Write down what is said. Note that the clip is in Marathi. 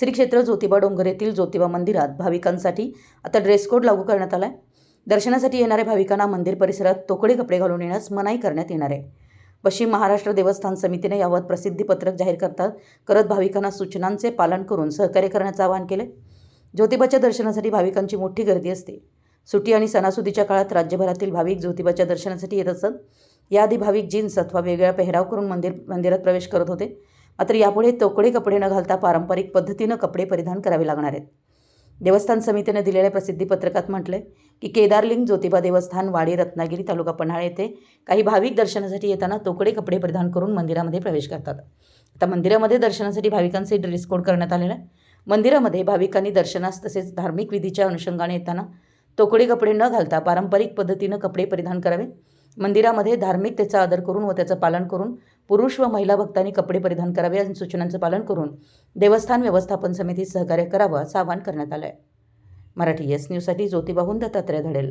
श्री क्षेत्र ज्योतिबा डोंगर येथील ज्योतिबा मंदिरात भाविकांसाठी आता ड्रेस कोड लागू करण्यात आला आहे दर्शनासाठी येणाऱ्या भाविकांना मंदिर परिसरात तोकडे कपडे घालून येण्यास मनाई करण्यात येणार आहे. पश्चिम महाराष्ट्र देवस्थान समितीने यावर प्रसिद्धीपत्रक जाहीर करतात. करत भाविकांना सूचनांचे पालन करून सहकार्य करण्याचं आवाहन केले ज्योतिबाच्या दर्शनासाठी भाविकांची मोठी गर्दी असते. सुटी आणि सणासुदीच्या काळात राज्यभरातील भाविक ज्योतिबाच्या दर्शनासाठी येत असत. याआधी भाविक जीन्स अथवा वेगळा पेहराव करून मंदिर मंदिरात प्रवेश करत होते. मात्र यापुढे तोकडे कपडे न घालता पारंपरिक पद्धतीनं कपडे परिधान करावे लागणार आहेत. देवस्थान समितीने दिलेल्या प्रसिद्धीपत्रकात आहे की केदारलिंग ज्योतिबा देवस्थान वाडी रत्नागिरी तालुका पन्हाळा येथे काही भाविक दर्शनासाठी येताना तोकडे कपडे परिधान करून मंदिरामध्ये प्रवेश करतात. आता मंदिरामध्ये दर्शनासाठी भाविकांचे ड्रेस कोड करण्यात आलेला आहे. मंदिरामध्ये भाविकांनी दर्शनास तसेच धार्मिक विधीच्या अनुषंगाने येताना तोकडे कपडे न घालता पारंपरिक पद्धतीनं कपडे परिधान करावे. मंदिरामध्ये धार्मिकतेचा आदर करून व त्याचं पालन करून पुरुष व महिला भक्तांनी कपडे परिधान करावे आणि सूचनांचं पालन करून देवस्थान व्यवस्थापन समितीत सहकार्य करावं असं आवाहन करण्यात आलं आहे मराठी एस न्यूजसाठी ज्योतिबाहून दत्तात्रय धडेल.